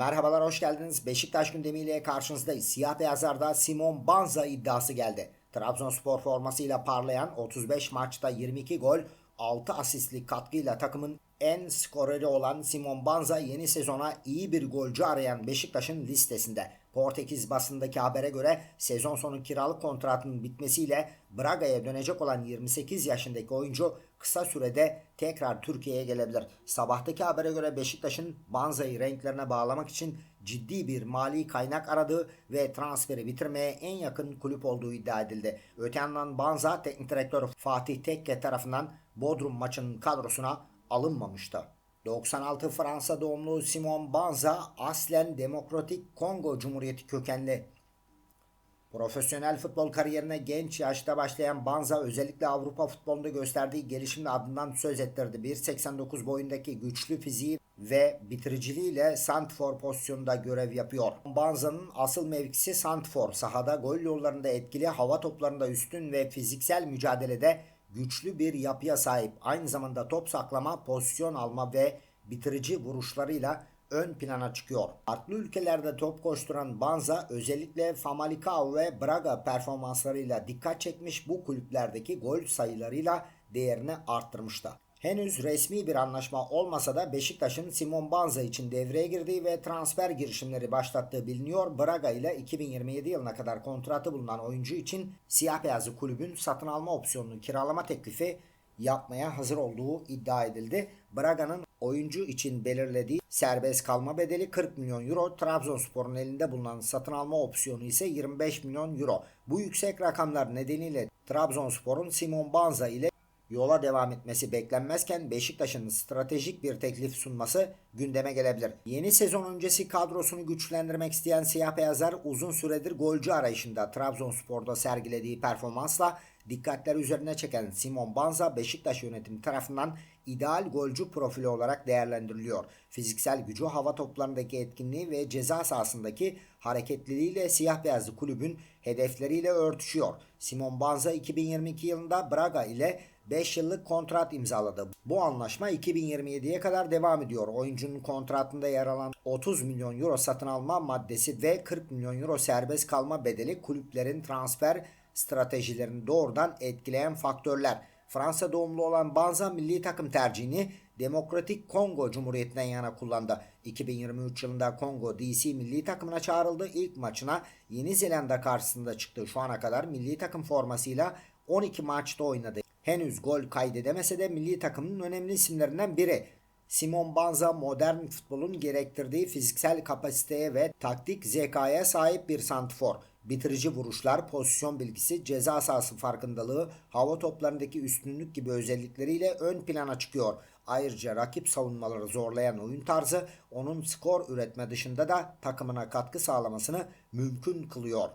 Merhabalar hoş geldiniz. Beşiktaş gündemiyle karşınızdayız. Siyah beyazlarda Simon Banza iddiası geldi. Trabzonspor formasıyla parlayan 35 maçta 22 gol, 6 asistlik katkıyla takımın en skoreri olan Simon Banza yeni sezona iyi bir golcü arayan Beşiktaş'ın listesinde. Portekiz basındaki habere göre sezon sonu kiralık kontratının bitmesiyle Braga'ya dönecek olan 28 yaşındaki oyuncu kısa sürede tekrar Türkiye'ye gelebilir. Sabahtaki habere göre Beşiktaş'ın Banza'yı renklerine bağlamak için ciddi bir mali kaynak aradığı ve transferi bitirmeye en yakın kulüp olduğu iddia edildi. Öte yandan Banza teknik direktör Fatih Tekke tarafından Bodrum maçının kadrosuna alınmamıştı. 96 Fransa doğumlu Simon Banza aslen Demokratik Kongo Cumhuriyeti kökenli. Profesyonel futbol kariyerine genç yaşta başlayan Banza özellikle Avrupa futbolunda gösterdiği gelişimle adından söz ettirdi. 1.89 boyundaki güçlü fiziği ve bitiriciliğiyle Santfor pozisyonunda görev yapıyor. Banza'nın asıl mevkisi Santfor. Sahada gol yollarında etkili, hava toplarında üstün ve fiziksel mücadelede güçlü bir yapıya sahip. Aynı zamanda top saklama, pozisyon alma ve bitirici vuruşlarıyla ön plana çıkıyor. Farklı ülkelerde top koşturan Banza özellikle Famalicão ve Braga performanslarıyla dikkat çekmiş bu kulüplerdeki gol sayılarıyla değerini arttırmıştı. Henüz resmi bir anlaşma olmasa da Beşiktaş'ın Simon Banza için devreye girdiği ve transfer girişimleri başlattığı biliniyor. Braga ile 2027 yılına kadar kontratı bulunan oyuncu için siyah beyazlı kulübün satın alma opsiyonunu kiralama teklifi yapmaya hazır olduğu iddia edildi. Braga'nın oyuncu için belirlediği serbest kalma bedeli 40 milyon euro. Trabzonspor'un elinde bulunan satın alma opsiyonu ise 25 milyon euro. Bu yüksek rakamlar nedeniyle Trabzonspor'un Simon Banza ile yola devam etmesi beklenmezken Beşiktaş'ın stratejik bir teklif sunması gündeme gelebilir. Yeni sezon öncesi kadrosunu güçlendirmek isteyen siyah beyazlar uzun süredir golcü arayışında Trabzonspor'da sergilediği performansla dikkatleri üzerine çeken Simon Banza Beşiktaş yönetimi tarafından ideal golcü profili olarak değerlendiriliyor. Fiziksel gücü, hava toplarındaki etkinliği ve ceza sahasındaki hareketliliğiyle siyah beyazlı kulübün hedefleriyle örtüşüyor. Simon Banza 2022 yılında Braga ile 5 yıllık kontrat imzaladı. Bu anlaşma 2027'ye kadar devam ediyor. Oyuncunun kontratında yer alan 30 milyon euro satın alma maddesi ve 40 milyon euro serbest kalma bedeli kulüplerin transfer stratejilerini doğrudan etkileyen faktörler. Fransa doğumlu olan Banza milli takım tercihini Demokratik Kongo Cumhuriyeti'nden yana kullandı. 2023 yılında Kongo DC milli takımına çağrıldı. İlk maçına Yeni Zelanda karşısında çıktı. Şu ana kadar milli takım formasıyla 12 maçta oynadı. Henüz gol kaydedemese de milli takımın önemli isimlerinden biri. Simon Banza modern futbolun gerektirdiği fiziksel kapasiteye ve taktik zekaya sahip bir santifor. Bitirici vuruşlar, pozisyon bilgisi, ceza sahası farkındalığı, hava toplarındaki üstünlük gibi özellikleriyle ön plana çıkıyor. Ayrıca rakip savunmaları zorlayan oyun tarzı onun skor üretme dışında da takımına katkı sağlamasını mümkün kılıyor.